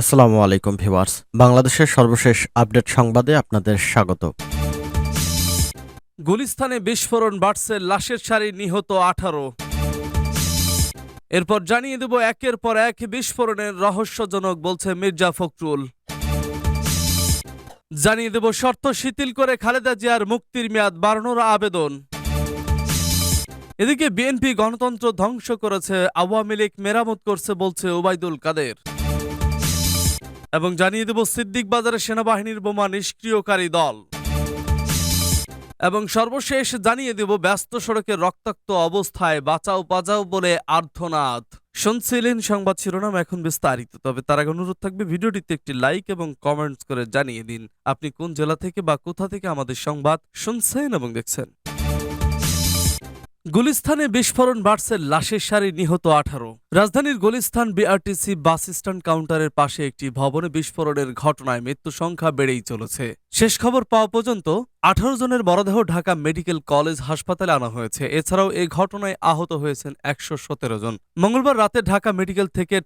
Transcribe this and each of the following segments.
আসসালামু আলাইকুম ভিউয়ার্স। বাংলাদেশের সর্বশেষ আপডেট সংবাদে আপনাদের স্বাগত। গুলিস্তানে বিস্ফোরণ বাড়ছে লাশের সারি নিহত আঠারো। এরপর জানিয়ে দেব একের পর এক বিস্ফোরণের রহস্যজনক বলছে মির্জা ফখরুল। জানিয়ে দেব শর্ত শিথিল করে খালেদা জিয়ার মুক্তির মেয়াদ বাড়ানোর আবেদন। এদিকে বিএনপি গণতন্ত্র ধ্বংস করেছে, আওয়ামী লীগ মেরামত করছে বলছে ওবায়দুল কাদের। এবং জানিয়ে দেব সিদ্দিক বাজারে সেনাবাহিনীর বোমা নিষ্ক্রিয়কারী দল। এবং সর্বশেষ জানিয়ে দেব ব্যস্ত সড়কে রক্তাক্ত অবস্থায় বাঁচাও বাঁচাও বলে আর্ধনাদ। শুনছিলেন সংবাদ শিরোনাম এখন বিস্তারিত, তবে তার আগে অনুরোধ থাকবে ভিডিওটিতে একটি লাইক এবং কমেন্টস করে জানিয়ে দিন। আপনি কোন জেলা থেকে বা কোথা থেকে আমাদের সংবাদ শুনছেন এবং দেখছেন? গুলিস্তানে বিস্ফোরণ বাড়ছে লাশের সারি নিহত আঠারো। রাজধানীর গুলিস্তান বিআরটিসি বাস স্ট্যান্ড কাউন্টারের পাশে একটি ভবনে বিস্ফোরণের ঘটনায় মৃত্যু সংখ্যা বেড়েই চলেছে। শেষ খবর পাওয়া পর্যন্ত আঠারো জনের মরদেহ ঢাকা মেডিকেল কলেজ হাসপাতালে আনা হয়েছে। এছাড়াও এই ঘটনায় আহত হয়েছেন একশো সতেরো জন। মঙ্গলবার রাতে ঢাকা মেডিকেল থেকে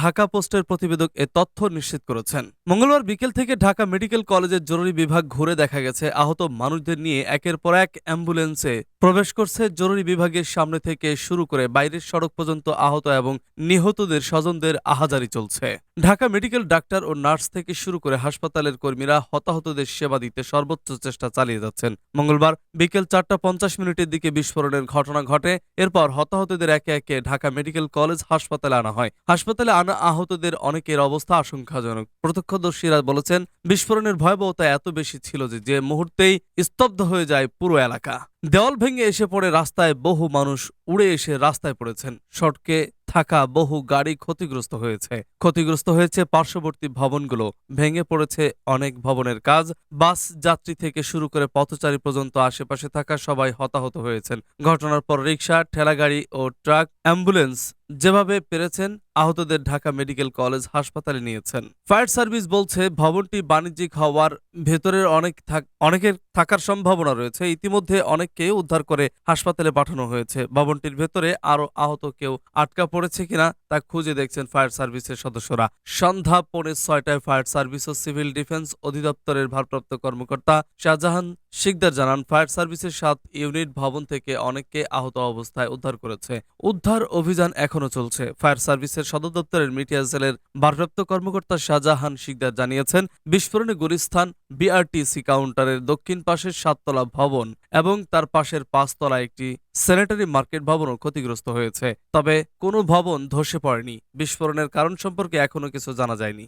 ঢাকা পোস্টের প্রতিবেদক এ তথ্য নিশ্চিত করেছেন। মঙ্গলবার বিকেল থেকে ঢাকা মেডিকেল কলেজের জরুরি বিভাগ ঘুরে দেখা গেছে, আহত মানুষদের নিয়ে একের পর এক অ্যাম্বুলেন্সে প্রবেশ করছে। জরুরি বিভাগের সামনে থেকে শুরু করে বাইরের সড়ক পর্যন্ত আহত এবং নিহতদের স্বজনদের আহাজারি চলছে। ঢাকা মেডিকেল ডাক্তার ও নার্স থেকে শুরু করে হাসপাতালের কর্মীরা হতাহতদের সেবা দিতে সর্বোচ্চ চেষ্টা চালিয়ে যাচ্ছেন। মঙ্গলবার বিকেল চারটা পঞ্চাশ মিনিটের দিকে বিস্ফোরণের ঘটনা ঘটে। এরপর হতাহতদের একে একে ঢাকা মেডিকেল কলেজ হাসপাতালে আনা হয়। হাসপাতালে আনা আহতদের অনেকের অবস্থা আশঙ্কাজনক। প্রত্যক্ষদর্শীরা বলেছেন, বিস্ফোরণের ভয়াবহতা এত বেশি ছিল যে যে মুহূর্তেই স্তব্ধ হয়ে যায় পুরো এলাকা। দেওয়াল ভেঙে এসে পড়ে রাস্তায় বহু মানুষ উড়ে এসে রাস্তায় পড়েছেন। সড়কে থাকা বহু গাড়ি ক্ষতিগ্রস্ত হয়েছে। ক্ষতিগ্রস্ত হয়েছে পার্শ্ববর্তী ভবনগুলো। ভেঙে পড়েছে অনেক ভবনের কাজ। বাস, যাত্রী থেকে শুরু করে পথচারী পর্যন্ত আশেপাশে থাকা সবাই হতাহত হয়েছেন। ঘটনার পর রিক্সা ঠেলাগাড়ি ও ট্রাক, অ্যাম্বুলেন্স যেভাবে পেরেছেন আহতদের ঢাকা মেডিকেল কলেজ হাসপাতালে নিয়েছেন। ফায়ার সার্ভিস বলছে, ভবনটি বাণিজ্যিক হওয়ার ভেতরের অনেক অনেকের থাকার সম্ভাবনা রয়েছে। ইতিমধ্যে অনেককে উদ্ধার করে হাসপাতালে পাঠানো হয়েছে। ভবনটির ভেতরে আরও আহত কেউ আটকা পড়েছে কিনা, তা খুঁজে দেখছেন ফায়ার সার্ভিসের সদস্যরা। সন্ধ্যা পৌনে ছয়টায় ফায়ার সার্ভিস ও সিভিল ডিফেন্স অধিদপ্তরের ভারপ্রাপ্ত কর্মকর্তা শাহজাহান শিকদার জানান, ফায়ার সার্ভিসের সাত ইউনিট ভবন থেকে অনেককে আহত অবস্থায় উদ্ধার করেছে। উদ্ধার অভিযান এখনও চলছে। ফায়ার সার্ভিসের সদর দপ্তরের মিডিয়া সেলের ভারপ্রাপ্ত কর্মকর্তা শাহজাহান শিকদার জানিয়েছেন, বিস্ফোরণে গুলিস্তান বিআরটিসি কাউন্টারের দক্ষিণ পাশের সাততলা ভবন এবং তার পাশের পাঁচতলা একটি স্যানিটারি মার্কেট ভবনও ক্ষতিগ্রস্ত হয়েছে। তবে কোনো ভবন ধসে পড়েনি। বিস্ফোরণের কারণ সম্পর্কে এখনও কিছু জানা যায়নি।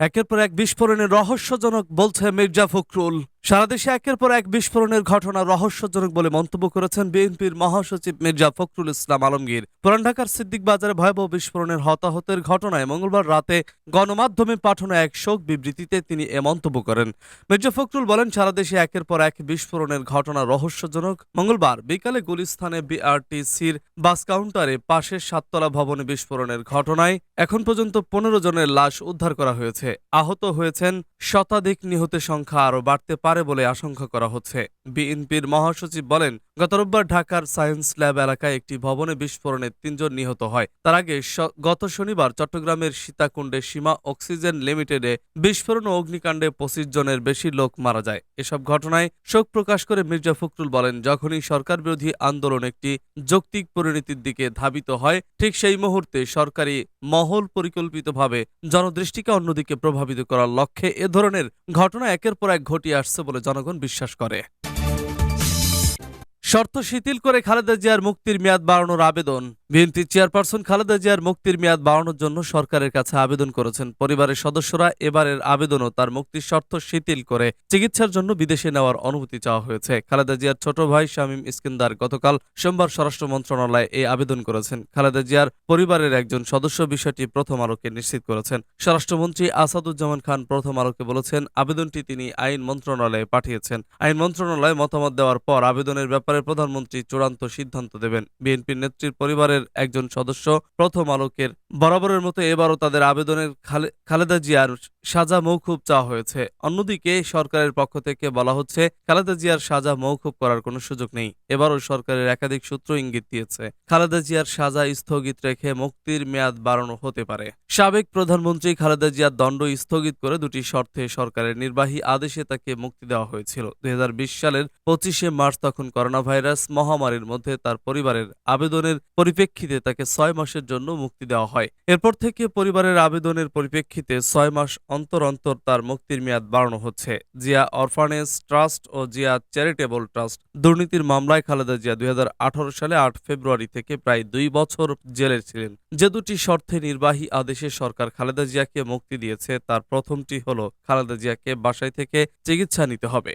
একের পর এক বিস্ফোরণের রহস্যজনক বলছে মির্জা ফখরুল। সারা দেশে একের পর এক বিস্ফোরণের ঘটনা রহস্যজনক বলে মন্তব্য করেছেন বিএনপির মহাসচিব মির্জা ফখরুল ইসলাম আলমগীর। পুরান ঢাকার সিদ্দিক বাজারে ভয়াবহ বিস্ফোরণের হতাহতের ঘটনায় মঙ্গলবার রাতে গণমাধ্যমে পাঠানো এক শোক বিবৃতিতে তিনি এ মন্তব্য করেন। মির্জা ফখরুল বলেন, সারা দেশে একের পর এক বিস্ফোরণের ঘটনা রহস্যজনক। মঙ্গলবার বিকালে গুলিস্তানে বিআরটিসির বাস কাউন্টারে পাশের সাততলা ভবনে বিস্ফোরণের ঘটনায় এখন পর্যন্ত পনেরো জনের লাশ উদ্ধার করা হয়েছে। আহত হয়েছেন শতাধিক নিহতের সংখ্যা আরও বাড়তে পারে বলে আশঙ্কা করা হচ্ছে। বিএনপির মহাসচিব বলেন, গত রোববার ঢাকার সায়েন্স ল্যাব এলাকায় একটি ভবনে বিস্ফোরণে তিনজন নিহত হয়। তার আগে গত শনিবার চট্টগ্রামের সীতাকুণ্ডে সীমা অক্সিজেন লিমিটেডে বিস্ফোরণ ও অগ্নিকাণ্ডে পঁচিশ জনের বেশি লোক মারা যায়। এসব ঘটনায় শোক প্রকাশ করে মির্জা ফখরুল বলেন, যখনই সরকার বিরোধী আন্দোলন একটি যৌক্তিক পরিণতির দিকে ধাবিত হয়, ঠিক সেই মুহূর্তে সরকারি মহল পরিকল্পিতভাবে জনদৃষ্টিকে অন্যদিকে প্রভাবিত করার লক্ষ্যে এ ধরনের ঘটনা একের পর এক ঘটিয়ে আসছে বলে জনগণ বিশ্বাস করে। শর্ত শিথিল করে খালেদা জিয়ার মুক্তির মেয়াদ বাড়ানোর আবেদন বিএনপি চেয়ারপারসন খালেদা জিয়ার মুক্তির মেয়াদ বাড়ানোর জন্য সরকারের কাছে আবেদন করেছেন। পরিবারের সদস্যরা এবারের আবেদনও তার মুক্তির শর্ত শিথিল করে চিকিৎসার জন্য বিদেশে নেওয়ার অনুমতি চাওয়া হয়েছে। খালেদা জিয়ার ছোট ভাই শামীম ইস্কিন্দার গতকাল সোমবার স্বরাষ্ট্র মন্ত্রণালয়ে এই আবেদন করেছেন। খালেদা জিয়ার পরিবারের একজন সদস্য বিষয়টি প্রথম আলোকে নিশ্চিত করেছেন। স্বরাষ্ট্রমন্ত্রী আসাদুজ্জামান খান প্রথম আলোকে বলেছেন, আবেদনটি তিনি আইন মন্ত্রণালয়ে পাঠিয়েছেন। আইন মন্ত্রণালয় মতামত দেওয়ার পর আবেদনের ব্যাপারে প্রধানমন্ত্রী চূড়ান্ত সিদ্ধান্ত দেবেন। বিএনপির নেত্রীর পরিবারের পরিবারের একজন সদস্য প্রথম আলোকের বরাবরের মতো এবারও তাদের আবেদনের খালেদা জিয়ার সাজা মৌকুব চাওয়া হয়েছে। অন্যদিকে সরকারের পক্ষ থেকে বলা হচ্ছে, খালেদা জিয়ার সাজা মৌকুব করার কোনো সুযোগ নেই। এবারও সরকারের একাধিক সূত্র ইঙ্গিত দিয়েছে, খালেদা জিয়ার সাজা স্থগিত রেখে মুক্তির মেয়াদ বাড়ানো হতে পারে। সাবেক প্রধানমন্ত্রী খালেদা জিয়ার দণ্ড স্থগিত করে দুটি শর্তে সরকারের নির্বাহী আদেশে তাকে মুক্তি দেওয়া হয়েছিল। দুই হাজার বিশ সালের পঁচিশে মার্চ তখন করোনা ভাইরাস মহামারীর মধ্যে তার পরিবারের আবেদনের পরিপ্রেক্ষিতে তাকে ছয় মাসের জন্য মুক্তি দেওয়া হয়। এরপর থেকে পরিবারের আবেদনের পরিপ্রেক্ষিতে ছয় মাস অন্তর অন্তর তার মুক্তির মেয়াদ বাড়ানো হচ্ছে। জিয়া অরফানেজ ট্রাস্ট ও জিয়া চ্যারিটেবল ট্রাস্ট দুর্নীতির মামলায় খালেদা জিয়া দুই হাজার আঠারো সালে আট ফেব্রুয়ারি থেকে প্রায় দুই বছর জেলে ছিলেন। যে দুটি শর্তে নির্বাহী আদেশে সরকার খালেদা জিয়াকে মুক্তি দিয়েছে, তার প্রথমটি হল, খালেদা জিয়াকে বাসায় থেকে চিকিৎসা নিতে হবে।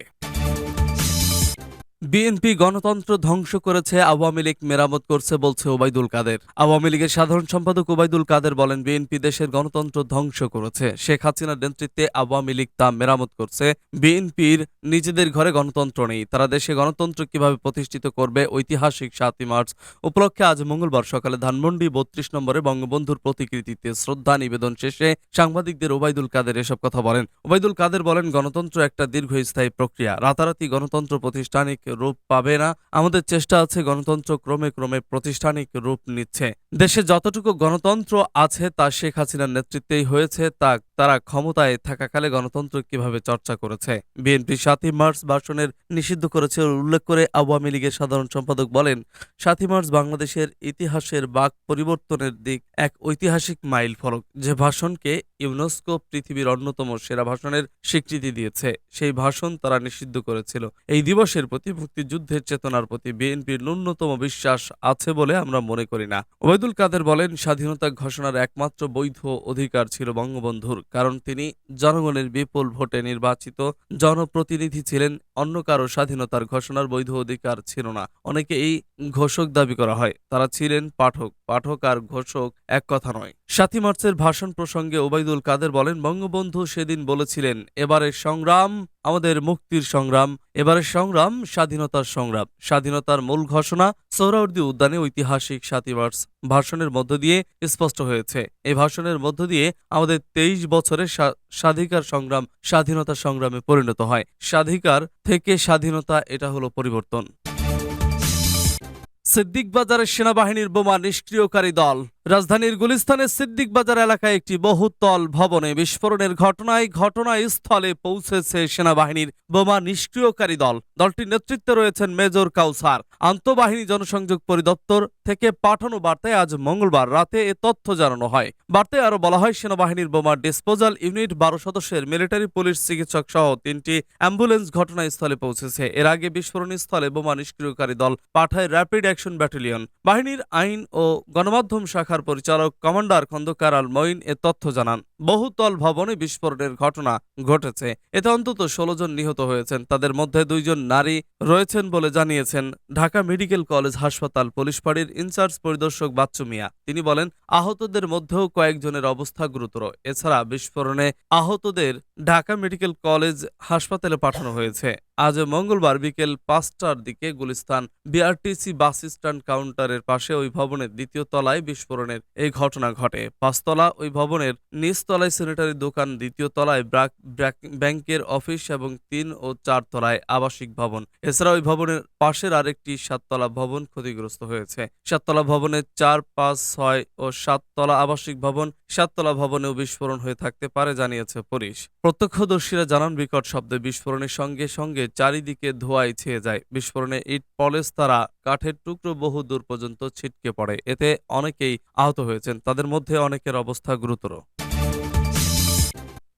বিএনপি গণতন্ত্র ধ্বংস করেছে, আওয়ামী লীগ মেরামত করছে বলছে ওবায়দুল কাদের। আওয়ামী লীগের সাধারণ সম্পাদক ওবায়দুল কাদের বলেন, বিএনপি দেশের গণতন্ত্র ধ্বংস করেছে। শেখ হাসিনার নেতৃত্বে আওয়ামী লীগ তা মেরামত করছে। বিএনপির নিজেদের ঘরে গণতন্ত্র নেই। তারা দেশে গণতন্ত্র কীভাবে প্রতিষ্ঠিত করবে? ঐতিহাসিক সাতই মার্চ উপলক্ষে আজ মঙ্গলবার সকালে ধানমন্ডি বত্রিশ নম্বরে বঙ্গবন্ধুর প্রতিকৃতিতে শ্রদ্ধা নিবেদন শেষে সাংবাদিকদের ওবায়দুল কাদের এসব কথা বলেন। ওবায়দুল কাদের বলেন, গণতন্ত্র একটা দীর্ঘস্থায়ী প্রক্রিয়া। রাতারাতি গণতন্ত্র প্রতিষ্ঠানিক রূপ পাবে না। আমাদের চেষ্টা আছে গণতন্ত্র ক্রমে ক্রমে প্রতিষ্ঠানিক রূপ নিচ্ছে। দেশে যতটুকু গণতন্ত্র আছে তা শেখ হাসিনার নেতৃত্বেই হয়েছে। তা তারা ক্ষমতায় থাকাকালে গণতন্ত্র কীভাবে চর্চা করেছে? বিএনপি সাতই মার্চ ভাষণের নিষিদ্ধ করেছে উল্লেখ করে আওয়ামী লীগের সাধারণ সম্পাদক বলেন, সাতই মার্চ বাংলাদেশের ইতিহাসের বাক পরিবর্তনের দিক এক ঐতিহাসিক মাইল ফলক। যে ভাষণকে ইউনেস্কো পৃথিবীর অন্যতম সেরা ভাষণের স্বীকৃতি দিয়েছে, সেই ভাষণ তারা নিষিদ্ধ করেছিল। এই দিবসের প্রতি মুক্তিযুদ্ধের চেতনার প্রতি বিএনপির ন্যূনতম বিশ্বাস আছে বলে আমরা মনে করি না। ওবায়দুল কাদের বলেন, স্বাধীনতা ঘোষণার একমাত্র বৈধ অধিকার ছিল বঙ্গবন্ধুর, কারণ তিনি জনগণের বিপুল ভোটে নির্বাচিত জনপ্রতিনিধি ছিলেন, অন্য কারও স্বাধীনতার ঘোষণার বৈধ অধিকার ছিল না। অনেকে এই ঘোষক দাবি করা হয়, তারা ছিলেন পাঠক পাঠক আর ঘোষক এক কথা নয়। সাতই মার্চের ভাষণ প্রসঙ্গে ওবায়দুল কাদের বলেন, বঙ্গবন্ধু সেদিন বলেছিলেন, এবারের সংগ্রাম আমাদের মুক্তির সংগ্রাম, এবারের সংগ্রাম স্বাধীনতার সংগ্রাম, স্বাধীনতার মূল ঘোষণা সোহরাওয়ার্দী উদ্যানে ঐতিহাসিক সাতই মার্চ ভাষণের মধ্য দিয়ে স্পষ্ট হয়েছে। এই ভাষণের মধ্য দিয়ে আমাদের তেইশ বছরের স্বাধিকার সংগ্রাম স্বাধীনতা সংগ্রামে পরিণত হয়। স্বাধিকার থেকে স্বাধীনতা এটা হলো পরিবর্তন। সিদ্দিক বাজারের সেনাবাহিনীর বোমা নিষ্ক্রিয়কারী দল রাজধানীর গুলিস্তানের সিদ্দিক বাজার এলাকায় একটি বহুতল ভবনে বিস্ফোরণের ঘটনায় ঘটনাস্থলে পৌঁছেছে সেনাবাহিনীর বোমা নিষ্ক্রিয়কারী দল। দলটির নেতৃত্বে রয়েছেন মেজর কাউসার। আন্তঃবাহিনী জনসংযোগ পরিদপ্তর থেকে পাঠানো বার্তায় আজ মঙ্গলবার রাতে এ তথ্য জানানো হয়। বার্তায় আরও বলা হয়, সেনাবাহিনীর বোমা ডিসপোজাল ইউনিট বারো সদস্যের মিলিটারি পুলিশ চিকিৎসক সহ তিনটি অ্যাম্বুলেন্স ঘটনাস্থলে পৌঁছেছে। এর আগে বিস্ফোরণস্থলে বোমা নিষ্ক্রিয়কারী দল পাঠায় র্যাপিড অ্যাকশন ব্যাটালিয়ন। বাহিনীর আইন ও গণমাধ্যম শাখার পরিচালক কমান্ডার খন্দকার আল মঈন এ তথ্য জানান বহুতল ভবনে বিস্ফোরণের ঘটনা ঘটেছে। এতে অন্তত ষোলো জন নিহত হয়েছেন। তাদের মধ্যে দুইজন নারী রয়েছেন বলে জানিয়েছেন ঢাকা মেডিকেল কলেজ হাসপাতাল পুলিশ ফাঁড়ির ইনচার্জ পরিদর্শক বাচ্চু মিয়া। তিনি বলেন, আহতদের মধ্যেও কয়েকজনের অবস্থা গুরুতর। এছাড়া বিস্ফোরণে আহতদের ঢাকা মেডিকেল কলেজ হাসপাতালে পাঠানো হয়েছে। আজ মঙ্গলবার বিকেল পাঁচটার দিকে গুলিস্তান বিআরটিসি বাস স্ট্যান্ড কাউন্টারের পাশে ওই ভবনের দ্বিতীয় তলায় বিস্ফোরণের এই ঘটনা ঘটে। পাঁচতলা ওই ভবনের নিচতলায় স্যানিটারি দোকান, দ্বিতীয় তলায় ব্রাক- ব্যাংকের অফিস এবং তিন ও চার তলায় আবাসিক ভবন। এছাড়া ওই ভবনের পাশের আরেকটি সাততলা ভবন ক্ষতিগ্রস্ত হয়েছে। সাততলা ভবনের চার, পাঁচ, ছয় ও সাততলা আবাসিক ভবন, সাততলা ভবনেও বিস্ফোরণ হয়ে থাকতে পারে, জানিয়েছে পুলিশ। প্রত্যক্ষদর্শীরা জানান, বিকট শব্দে বিস্ফোরণের সঙ্গে সঙ্গে চারিদিকে ধোঁয়ায় ছেয়ে যায়। বিস্ফোরণে ইট পলেস তারা কাঠের টুকরো বহু দূর পর্যন্ত ছিটকে পড়ে। এতে অনেকেই আহত হয়েছেন, তাদের মধ্যে অনেকের অবস্থা গুরুতর।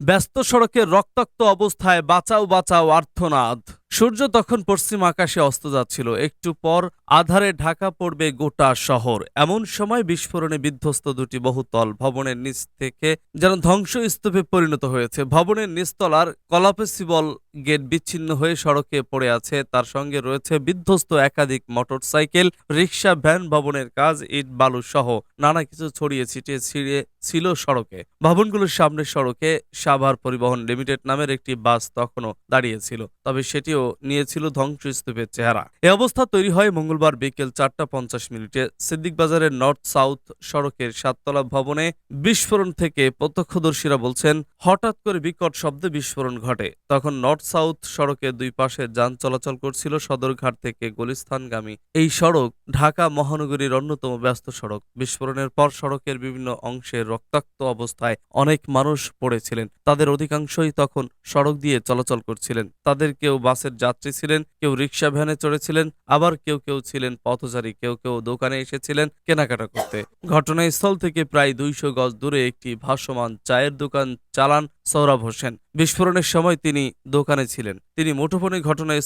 ব্যস্ত সড়কে রক্তাক্ত অবস্থায় বাঁচাও বাঁচাও আর্থনাদ সূর্য তখন পশ্চিম আকাশে অস্ত যাচ্ছিল। একটু পর আধারে ঢাকা পড়বে গোটা শহর। এমন সময় বিস্ফোরণে বিধ্বস্ত দুটি বহুতল ভবনের নিচ থেকে যেন ধ্বংসস্তূপে পরিণত হয়েছে। ভবনের নিচতলার কলাপেসিবল গেট বিচ্ছিন্ন হয়ে সড়কে পড়ে আছে। তার সঙ্গে রয়েছে বিধ্বস্ত একাধিক মোটরসাইকেল রিক্সা ভ্যান, ভবনের কাজ, ইট, বালু সহ নানা কিছু ছড়িয়ে ছিটিয়ে ছিঁড়ে ছিল সড়কে। ভবনগুলোর সামনে সড়কে সাভার পরিবহন লিমিটেড নামের একটি বাস তখনও দাঁড়িয়েছিল তবে সেটিও নিয়েছিল ধ্বংসস্তূপের চেহারা। এ অবস্থা তৈরি হয় মঙ্গলবার বিকেল চারটা পঞ্চাশ মিনিটে। সিদ্দিক বাজারের নর্থ সাউথ সড়কের সাততলা ভবনে বিস্ফোরণ থেকে প্রত্যক্ষদর্শীরা বলছেন, হঠাৎ করে বিকট শব্দে বিস্ফোরণ ঘটে। তখন নর্থ সাউথ সড়কের দুই পাশে যান চলাচল করছিল সদরঘাট থেকে গুলিস্তানগামী। এই সড়ক ঢাকা মহানগরীর অন্যতম ব্যস্ত সড়ক। বিস্ফোরণের পর সড়কের বিভিন্ন অংশে রক্তাক্ত অবস্থায় অনেক মানুষ পড়েছিলেন। তাদের অধিকাংশই তখন সড়ক দিয়ে চলাচল করছিলেন। তাদের কেউ বাসের যাত্রী ছিলেন, কেউ রিক্সা ভ্যানে চড়েছিলেন, আবার কেউ কেউ ছিলেন পথচারী, কেউ কেউ দোকানে এসেছিলেন কেনাকাটা করতে। ঘটনাস্থল থেকে প্রায় দুইশো গজ দূরে একটি ভাসমান চায়ের দোকান চালান সৌরভ হোসেন। বিস্ফোরণের সময় তিনি দোকানে ছিলেন। তিনি মুঠোফোনে ঘটনাস্থল